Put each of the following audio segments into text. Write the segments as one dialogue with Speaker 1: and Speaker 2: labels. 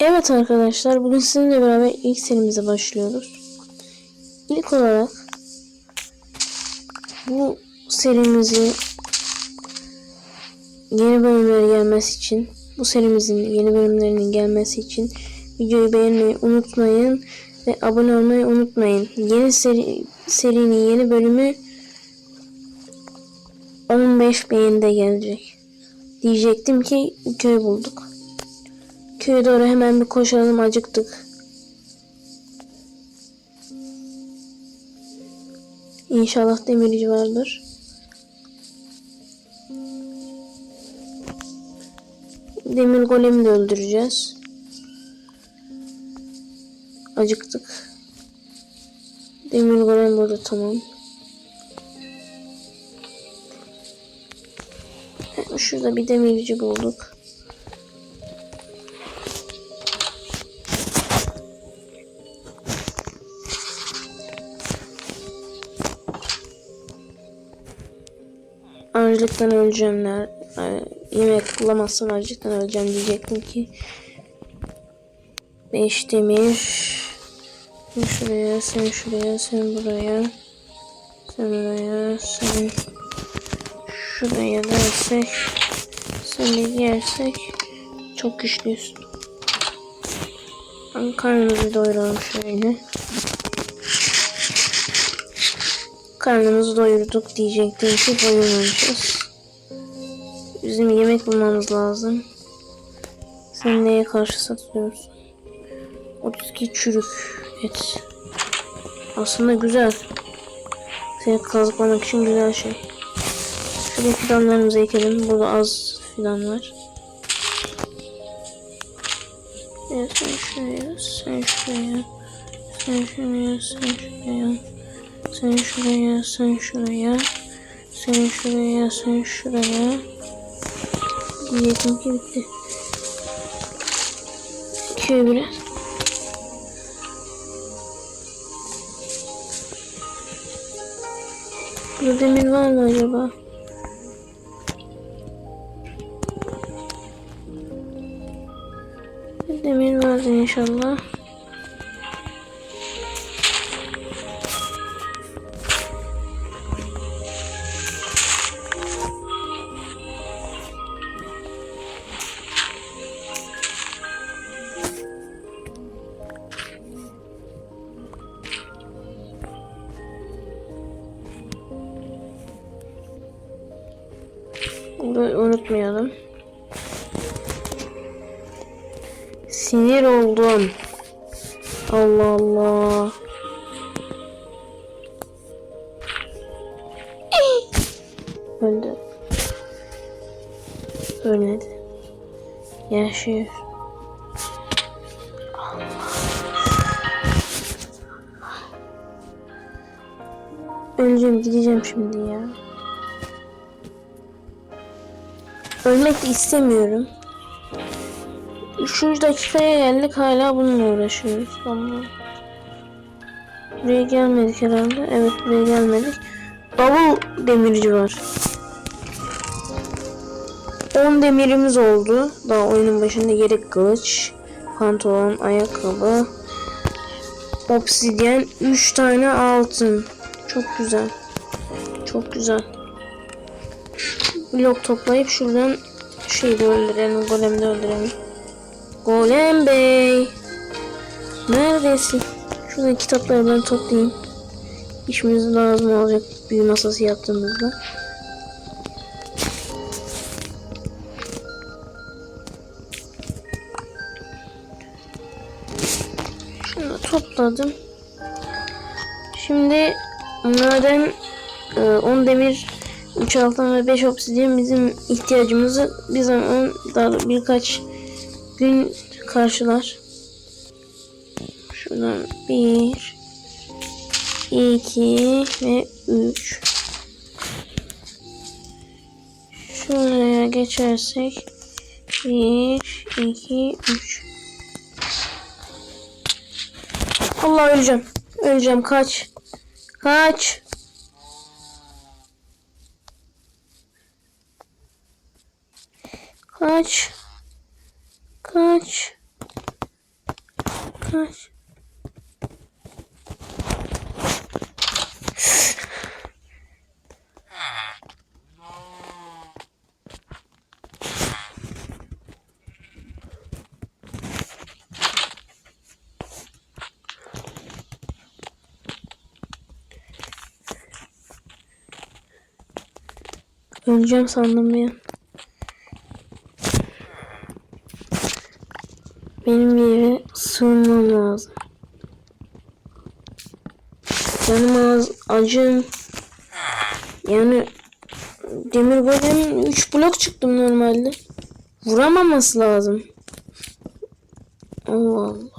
Speaker 1: Evet arkadaşlar bugün sizinle beraber ilk serimize başlıyoruz. İlk olarak bu serimizi yeni bölümleri gelmesi için bu serimizin yeni bölümlerinin gelmesi için videoyu beğenmeyi unutmayın ve abone olmayı unutmayın. Yeni seri, serinin yeni bölümü 15 beğenide gelecek. Diyecektim ki köy bulduk. Köye doğru hemen bir koşalım acıktık. İnşallah demirci vardır. Demir golemi de öldüreceğiz. Acıktık. Demir golem burada tamam. Şurada bir demirci bulduk. Açlıktan öleceğim. ner- Yemek bulamazsam açlıktan öleceğim diyecektim ki. 5 demir. Sen şuraya, sen şuraya, sen buraya. Sen buraya, sen şuraya dersek. Sen de yersek. Çok güçlüyüz. Karnımızı doyuralım şöyle. Karnımızı doyurduk diyecektim ki doyurmamışız. Bizim yemek bulmamız lazım. Sen neye karşı satıyorsun? 32 çürük et. Aslında güzel. Seni kazıklamak için güzel şey. Şuraya fidanlarımızı ekelim. Burada az fidan var. Ya sen şuraya, sen şuraya, sen şuraya, sen şuraya. Sen şuraya, sen şuraya. Sen şuraya, sen şuraya. Diyecektim ki bitti. Köy biraz. Burada demir var mı acaba? Demir var inşallah. Unutmayalım. Sinir oldum. Allah Allah. Öldü. Ölmedi. Yaşıyor. Öleceğim gideceğim şimdi ya. Ölmek de istemiyorum. Üçüncü dakikaya geldik hala bununla uğraşıyoruz. Allah. Buraya gelmedik herhalde. Evet buraya gelmedik. Davul demirci var. 10 demirimiz oldu. Daha oyunun başında yedek kılıç, pantolon, ayakkabı, obsidyen, 3 tane altın. Çok güzel. Çok güzel blok toplayıp şuradan şeyi öldürelim. Golemi de öldürelim. Golem bey. Neredesin? Şuradan kitapları ben toplayayım. İşimiz lazım olacak büyü masası yaptığımızda. Şunu topladım. Şimdi maden 10 demir 3 altın ve 5 obsidyen bizim ihtiyacımızı bir zaman daha birkaç gün karşılar. Şuradan 1 2 ve 3 Şuraya geçersek 1 2 3 Allah öleceğim. Öleceğim kaç. Kaç. Kaç. Kaç. Kaç. Öleceğim sandım bir an. Benim bir yere sığınmam lazım. Canım az acım. Yani demir golem 3 blok çıktım normalde. Vuramaması lazım. Allah Allah.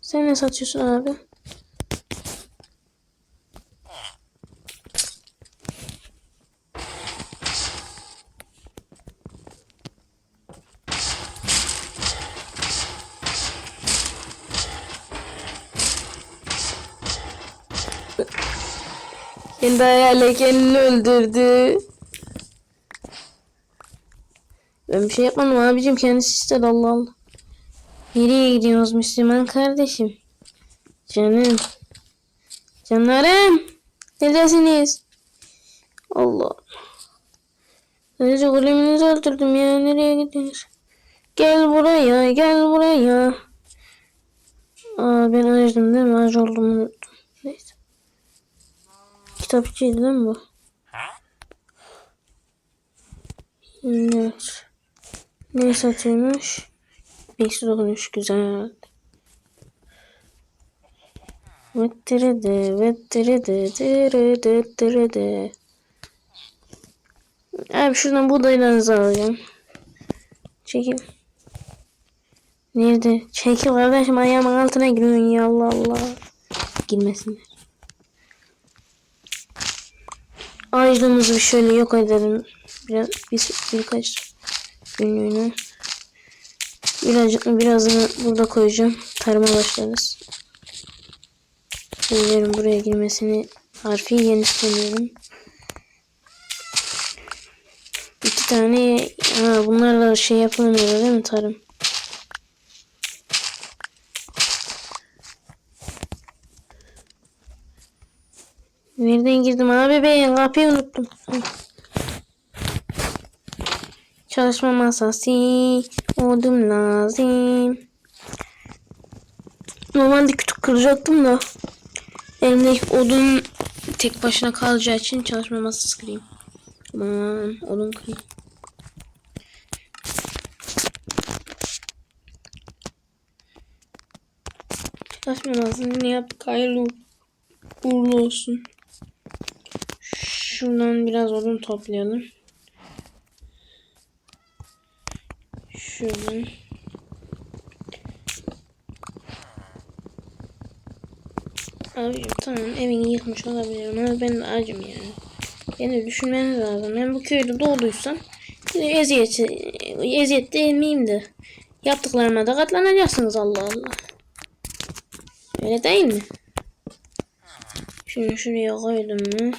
Speaker 1: Sen ne satıyorsun abi? Kendi ayağıyla kendini öldürdü. Ben bir şey yapmadım abicim kendisi istedi Allah Allah. Nereye gidiyoruz Müslüman kardeşim? Canım. Canlarım. Neredesiniz? Allah. Sadece goleminizi öldürdüm ya. Nereye gidiyorsunuz? Gel buraya, gel buraya. Aa ben acıdım değil mi? Acı olduğumu unuttum. Kitapçıydı değil mi bu? Evet. Ne satıyormuş? Eksi dokunuş güzel. Vettirede, vettirede, tirede, tirede. Abi şuradan buğdaylarınızı alacağım. Çekil. Nerede? Çekil kardeşim ayağımın altına giriyorsun ya Allah Allah. Girmesinler. Ağacımızı şöyle yok edelim. Biraz bir, birkaç günlüğüne. Birazcık birazını burada koyacağım. Tarıma başlarız. Bunların buraya girmesini harfiyen istemiyorum. İki tane ha, bunlarla şey yapılmıyor değil mi tarım? Nereden girdim abi ben kapıyı unuttum. Çalışma masası odun lazım. Normalde kütük kıracaktım da elimdeki odun tek başına kalacağı için çalışma masası kırayım. Aman odun kırayım. Çalışma masasını yaptık hayırlı uğurlu olsun. Şuradan biraz odun toplayalım. Şuradan. Abicim tamam evini yıkmış olabilirim ama ben de acım yani. Beni düşünmeniz lazım. Ben bu köyde doğduysam eziyet, eziyet değil de yaptıklarıma da katlanacaksınız Allah Allah. Öyle değil mi? Şunu şuraya koydum mu?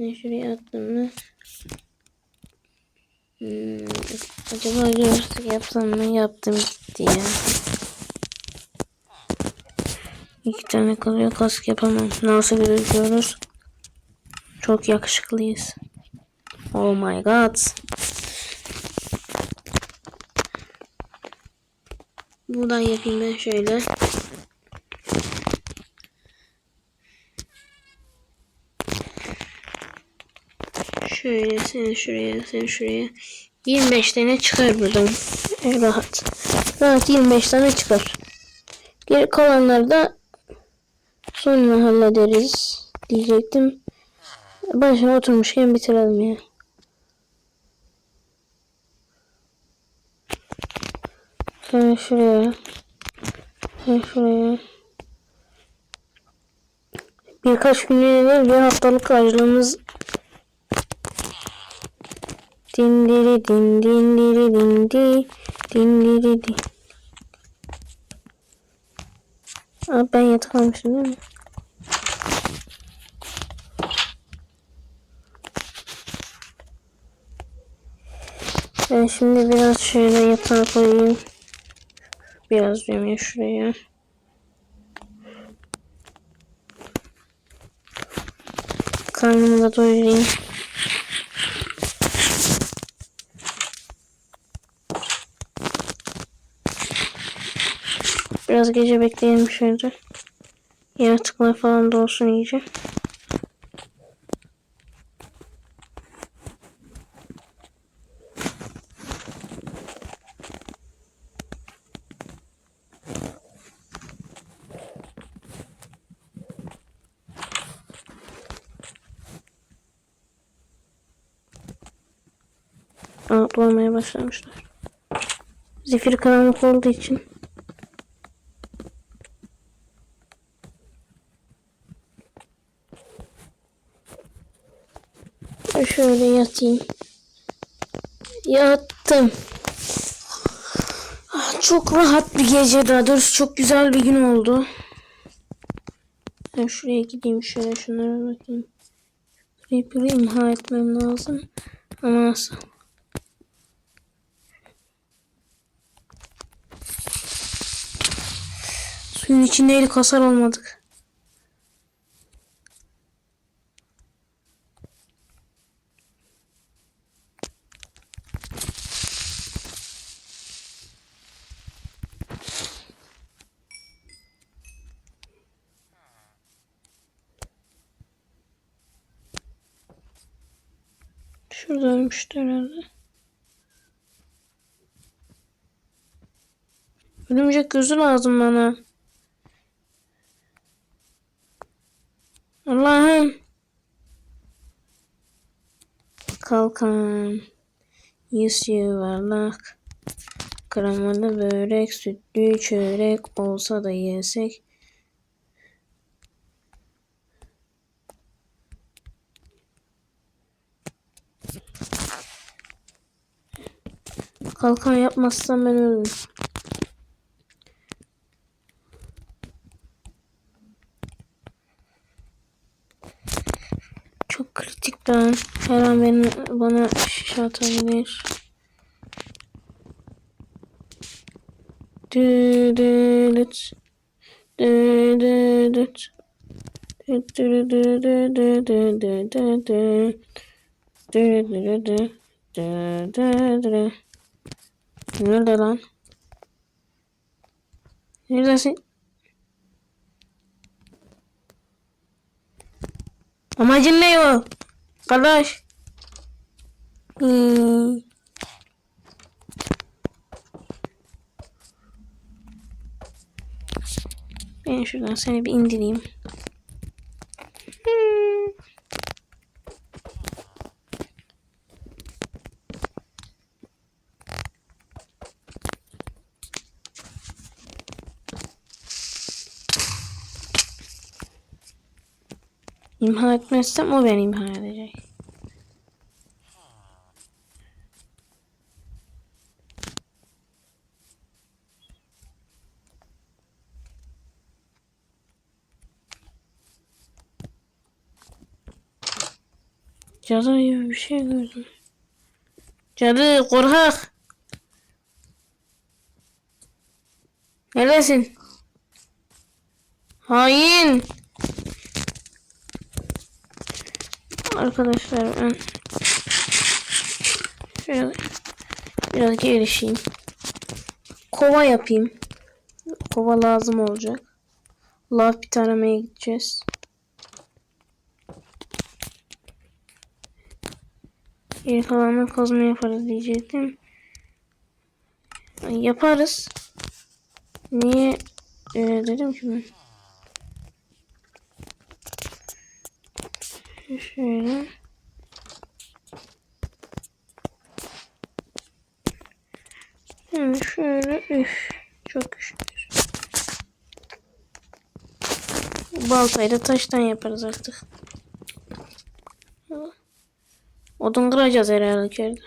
Speaker 1: Şunu şuraya attım mı? Hmm, acaba görsek yapsam mı? Yaptım gitti ya. İki tane kalıyor kask yapamam. Nasıl gözüküyoruz? Çok yakışıklıyız. Oh my god. Buradan yapayım ben şöyle. Şöyle sen şuraya sen şuraya. 25 tane çıkar buradan. E, rahat. Rahat 25 tane çıkar. Geri kalanları da sonra hallederiz diyecektim. Başına oturmuşken bitirelim ya. Sen şuraya. Sen şuraya. Birkaç günlüğüne bir haftalık acılığımız Dindiri din dindiri dindi dindiri din. Aa, ben yatak değil mi? Ben şimdi biraz şöyle yatağa koyayım. Biraz diyorum ya şuraya. Karnımı da doyurayım. Biraz gece bekleyelim şöyle. Yaratıklar falan da olsun iyice. Aa, doğmaya başlamışlar. Zifir karanlık olduğu için. Şöyle yatayım. Yattım. Ah, Çok rahat bir gece daha doğrusu çok güzel bir gün oldu. Ben şuraya gideyim şöyle şunlara bakayım. Creeper'ı imha etmem lazım. Ama nasıl? Suyun içindeydik hasar olmadık. Şurada ölmüştü herhalde. Örümcek gözü lazım bana. Allah'ım. Kalkan. Yüz yuvarlak. Kremalı börek, sütlü çörek olsa da yesek. Kalkan yapmazsam ben ölürüm. Çok kritik ben. Her an beni, bana şişe atabilir. Dü dü düt. Dü dü. Dü dü dü dü dü dü dü dü dü. Dü dü dü dü. Dü dü dü. Nerede lan? Neredesin? Amacın ne o? Kardeş. Hmm. Ben şuradan seni bir indireyim. Hmm. İmha etmezsem o beni imha edecek. Cadı gibi bir şey gördüm. Cadı korkak. Neredesin? Hain. Arkadaşlar ben şöyle biraz gelişeyim. Kova yapayım. Kova lazım olacak. Lav pit aramaya gideceğiz. Geri kalanını kazma yaparız diyecektim. Yaparız. Niye öyle dedim ki ben? Şöyle. Yani şöyle üf. Çok şükür. Baltayı da taştan yaparız artık. Odun kıracağız herhalde içeride.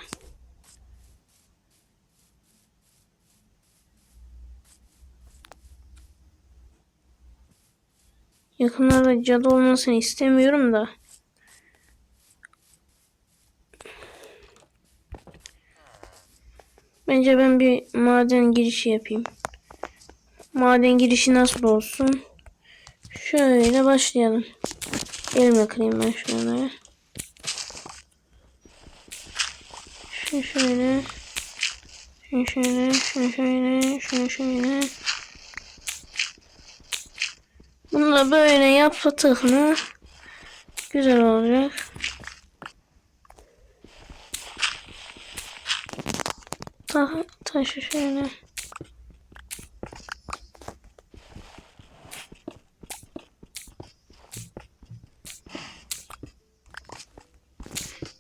Speaker 1: Yakınlarda cadı olmasını istemiyorum da. Bence ben bir maden girişi yapayım. Maden girişi nasıl olsun? Şöyle başlayalım. Elimle kırayım ben şöyle. Şu şöyle. Şunu şöyle, şunu şöyle, şunu şöyle. Bunu da böyle yaptık mı güzel olacak. Ta taşı şöyle.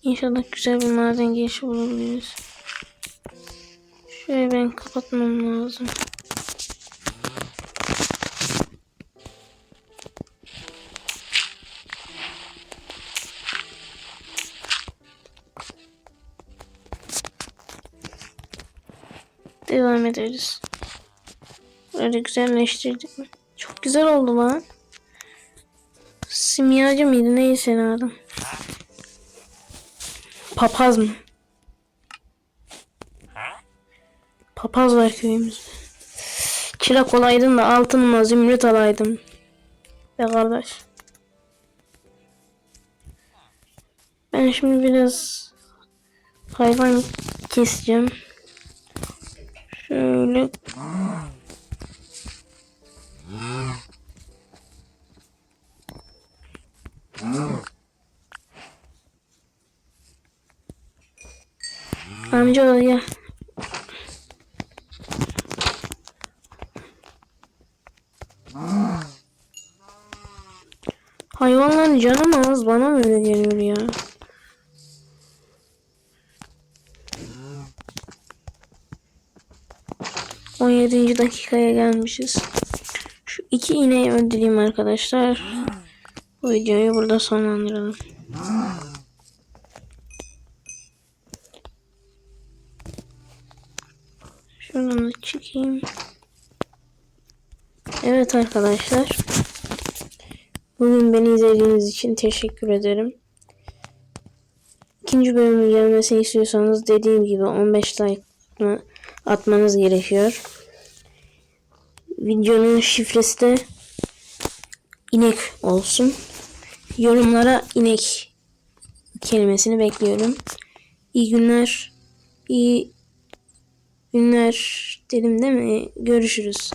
Speaker 1: İnşallah güzel bir maden girişi bulabiliriz. Şöyle ben kapatmam lazım. Devam ederiz. Böyle güzelleştirdik mi? Çok güzel oldu lan. Simyacı mıydı? Neyse ne adam. Papaz mı? Papaz var köyümüzde. Çırak olaydın da altınıma zümrüt alaydım. Be kardeş. Ben şimdi biraz hayvan keseceğim. Şöyle Amca ya. Hayvanların canı mı az bana mı öyle geliyor ya? On yedinci dakikaya gelmişiz. Şu iki ineği öldüreyim arkadaşlar. Bu videoyu burada sonlandıralım. Şuradan da çekeyim. Evet arkadaşlar. Bugün beni izlediğiniz için teşekkür ederim. İkinci bölümün gelmesini istiyorsanız dediğim gibi 15 like atmanız gerekiyor. Videonun şifresi de inek olsun. Yorumlara inek kelimesini bekliyorum. İyi günler. İyi günler dedim değil mi? Görüşürüz.